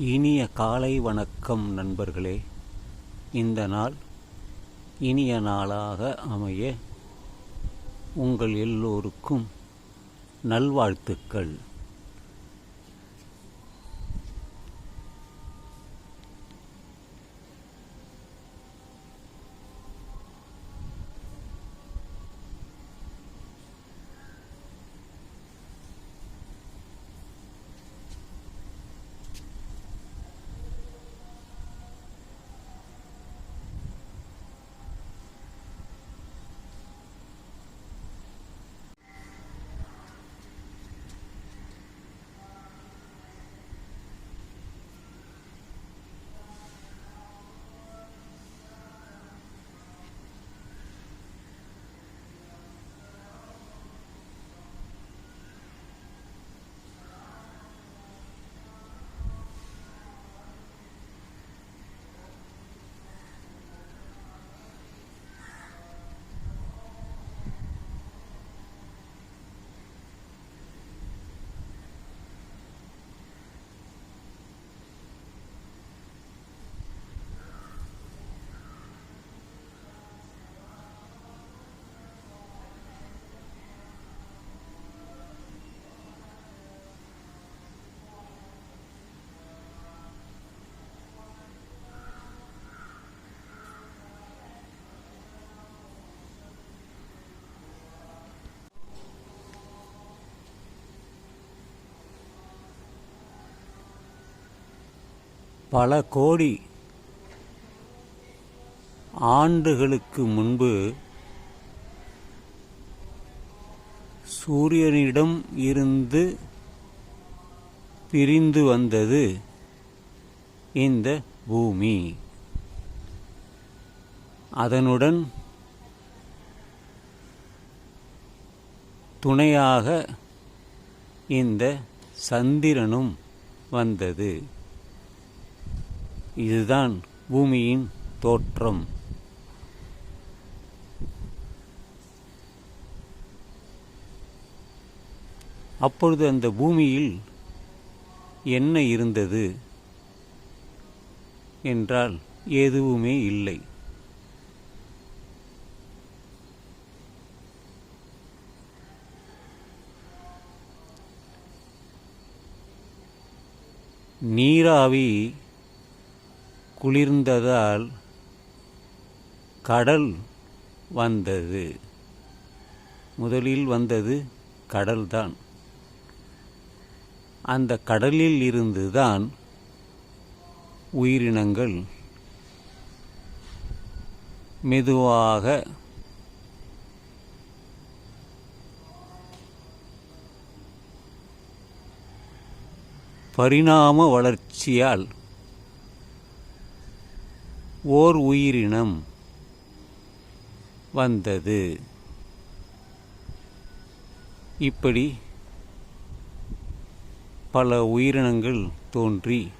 இனிய காலை வணக்கம் நண்பர்களே. இந்த நாள் இனிய நாளாக அமைய உங்கள் எல்லோருக்கும் நல்வாழ்த்துக்கள். பல கோடி ஆண்டுகளுக்கு முன்பு சூரியனிடம் இருந்து பிரிந்து வந்தது இந்த பூமி. அதனுடன் துணையாக இந்த சந்திரனும் வந்தது. இதுதான் பூமியின் தோற்றம். அப்பொழுது அந்த பூமியில் என்ன இருந்தது என்றால் எதுவுமே இல்லை. நீராவி குளிர்ந்ததால் கடல் வந்தது. முதலில் வந்தது கடல்தான். அந்த கடலில் இருந்துதான் உயிரினங்கள் மெதுவாக பரிணாம வளர்ச்சியால் ஓர் உயிரினம் வந்தது. இப்படி பல உயிரினங்கள் தோன்றி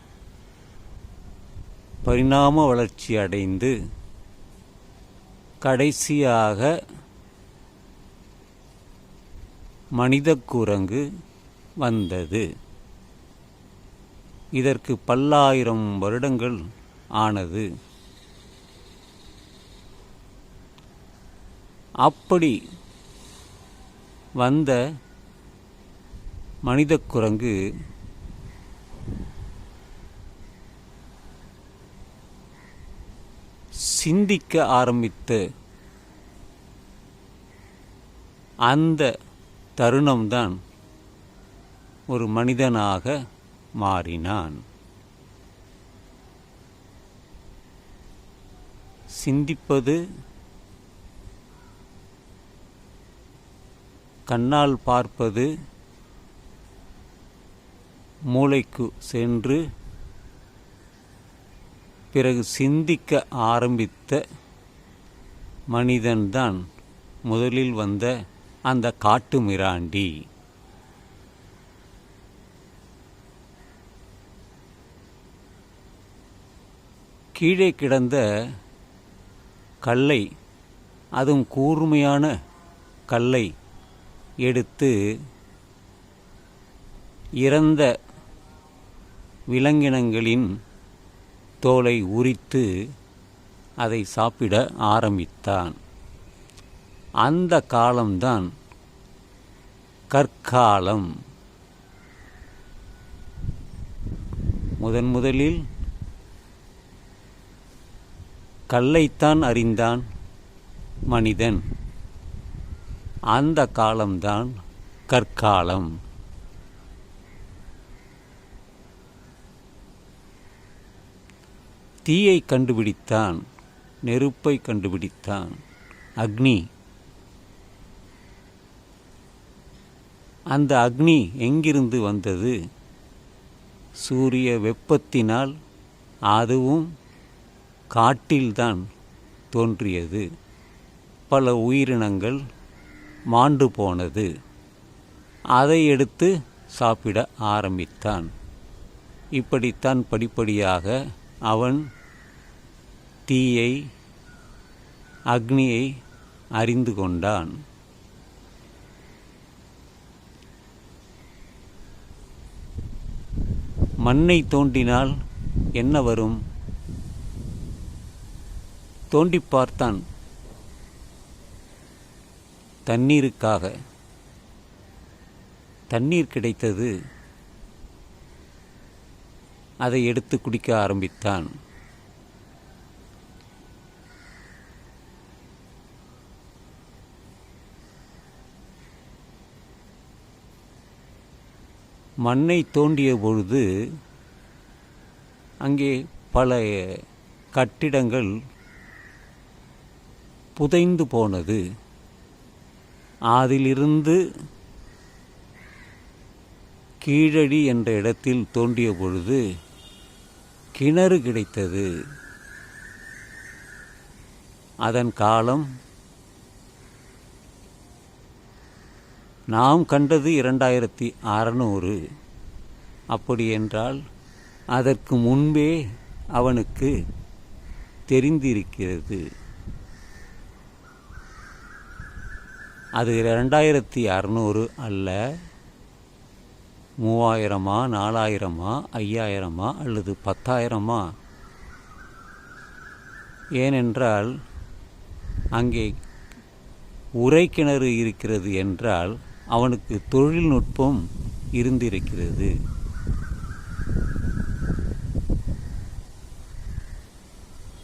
பரிணாம வளர்ச்சி அடைந்து கடைசியாக மனித குரங்கு வந்தது. இதற்கு பல்லாயிரம் வருடங்கள் ஆனது. அப்படி வந்த மனித குரங்கு சிந்திக்க ஆரம்பித்து அந்த தருணம்தான் ஒரு மனிதனாக மாறினான். சிந்திப்பது கண்ணால் பார்ப்பது மூளைக்கு சென்று பிறகு சிந்திக்க ஆரம்பித்த மனிதன்தான் முதலில் வந்த அந்த காட்டு மிராண்டி. கீழே கிடந்த கல்லை அதுவும் கூர்மையான கல்லை எடுத்து இறந்த விலங்கினங்களின் தோலை உரித்து அதை சாப்பிட ஆரம்பித்தான். அந்த காலம்தான் கற்காலம். முதன் முதலில் கல்லைத்தான் அறிந்தான் மனிதன். அந்த காலம்தான் கற்காலம். தீயை கண்டுபிடித்தான் நெருப்பை கண்டுபிடித்தான் அக்னி. அந்த அக்னி எங்கிருந்து வந்தது? சூரிய வெப்பத்தினால் அதுவும் காட்டில்தான் தோன்றியது. பல உயிரினங்கள் மாண்டு போனது. அதை எடுத்து சாப்பிட ஆரம்பித்தான். இப்படித்தான் படிப்படியாக அவன் தீயை அக்னியை அறிந்து கொண்டான். மண்ணை தோண்டினால் என்ன வரும்? தோண்டி பார்த்தான். தண்ணீருக்காக. தண்ணீர் கிடைத்தது அதை எடுத்து குடிக்க ஆரம்பித்தான். மண்ணை தோண்டிய பொழுது அங்கே பல கட்டிடங்கள் புதைந்து போனது. அதிலிருந்து கீழடி என்ற இடத்தில் தோண்டிய பொழுது கிணறு கிடைத்தது. அதன் காலம் நாம் கண்டது இரண்டாயிரத்தி அறநூறு. அப்படி என்றால் அதற்கு முன்பே அவனுக்கு தெரிந்திருக்கிறது. அது ரெண்டாயிரத்தி அறநூறு அல்ல மூவாயிரமா நாலாயிரமா ஐயாயிரமா அல்லது பத்தாயிரமா? ஏனென்றால் அங்கே உரைக்கிணறு இருக்கிறது என்றால் அவனுக்கு தொழில்நுட்பம் இருந்திருக்கிறது.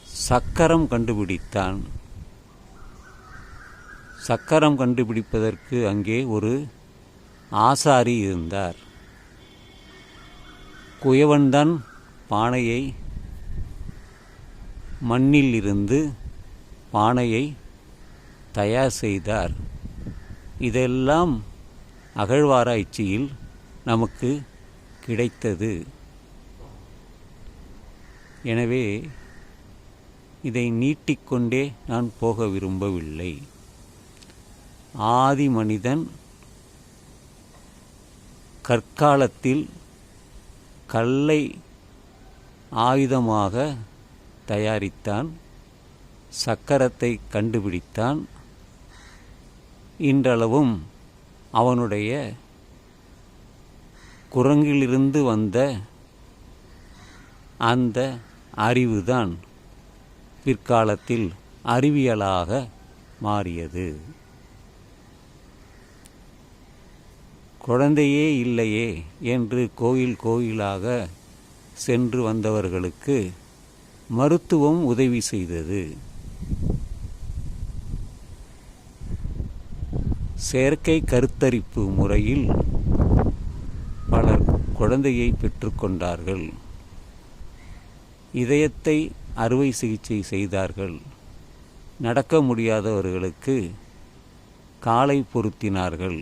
சக்கரம் கண்டுபிடித்தான். சக்கரம் கண்டுபிடிப்பதற்கு அங்கே ஒரு ஆசாரி இருந்தார். குயவன்தான் பானையை மண்ணில் இருந்து பானையை தயார் செய்தார். இதெல்லாம் அகழ்வாராய்ச்சியில் நமக்கு கிடைத்தது. எனவே இதை நீட்டிக்கொண்டே நான் போக விரும்பவில்லை. ஆதி மனிதன் கற்காலத்தில் கல்லை ஆயுதமாக தயாரித்தான் சக்கரத்தை கண்டுபிடித்தான். இன்றளவும் அவனுடைய குரங்கிலிருந்து வந்த அந்த அறிவுதான் பிற்காலத்தில் அறிவியலாக மாறியது. குழந்தையே இல்லையே என்று கோயில் கோயிலாக சென்று வந்தவர்களுக்கு மருத்துவம் உதவி செய்தது. செயற்கை கருத்தரிப்பு முறையில் பலர் குழந்தையை பெற்றுக்கொண்டார்கள் இதயத்தை அறுவை சிகிச்சை செய்தார்கள். நடக்க முடியாதவர்களுக்கு காலை பொருத்தினார்கள்.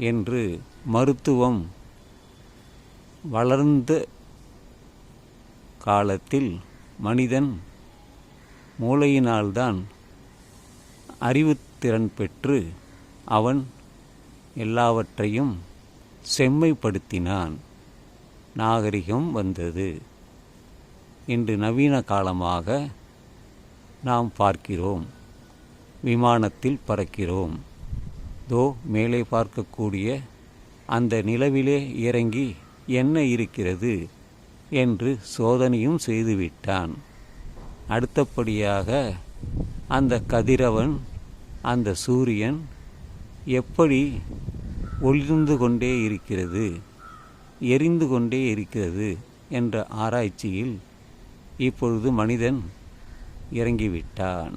என்று மருத்துவம் வளர்ந்த காலத்தில் மனிதன் மூளையினால்தான் அறிவுத்திறன் பெற்று அவன் எல்லாவற்றையும் செம்மைப்படுத்தினான். நாகரிகம் வந்தது. இன்று நவீன காலமாக நாம் பார்க்கிறோம். விமானத்தில் பறக்கிறோம். தோ மேலே பார்க்கக்கூடிய அந்த நிலவிலே இறங்கி என்ன இருக்கிறது என்று சோதனையும் செய்துவிட்டான். அடுத்தபடியாக அந்த கதிரவன் அந்த சூரியன் எப்படி ஒளிர்ந்து கொண்டே இருக்கிறது எரிந்து கொண்டே இருக்கிறது என்ற ஆராய்ச்சியில் இப்பொழுது மனிதன் இறங்கிவிட்டான்.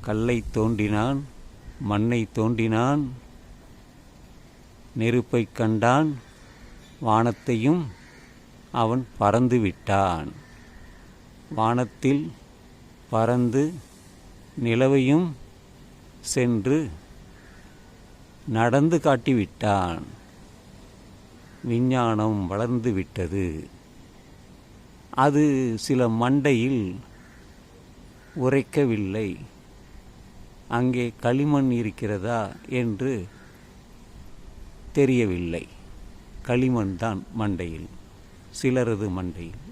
கல்லை தோண்டினான் மண்ணை தோண்டினான் நெருப்பை கண்டான் வானத்தையும் அவன் பறந்து விட்டான். வானத்தில் பறந்து நிலவையும் சென்று நடந்து காட்டிவிட்டான். விஞ்ஞானம் வளர்ந்து விட்டது. அது சில மண்டையில் உரைக்கவில்லை. அங்கே களிமண் இருக்கிறதா என்று தெரியவில்லை. களிமண் தான் மண்டையில் சிலரது மண்டையில்.